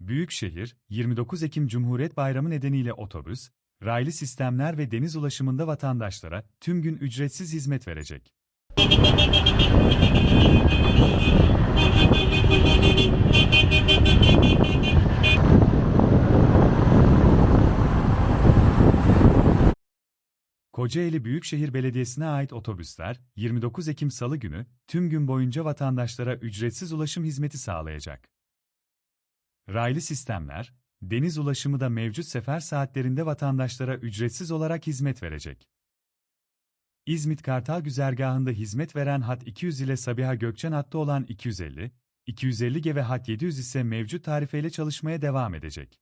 Büyükşehir, 29 Ekim Cumhuriyet Bayramı nedeniyle otobüs, raylı sistemler ve deniz ulaşımında vatandaşlara tüm gün ücretsiz hizmet verecek. Kocaeli Büyükşehir Belediyesi'ne ait otobüsler, 29 Ekim Salı günü, tüm gün boyunca vatandaşlara ücretsiz ulaşım hizmeti sağlayacak. Raylı sistemler, deniz ulaşımı da mevcut sefer saatlerinde vatandaşlara ücretsiz olarak hizmet verecek. İzmit Kartal güzergahında hizmet veren hat 200 ile Sabiha Gökçen hattı olan 250, 250G ve hat 700 ise mevcut tarifeyle çalışmaya devam edecek.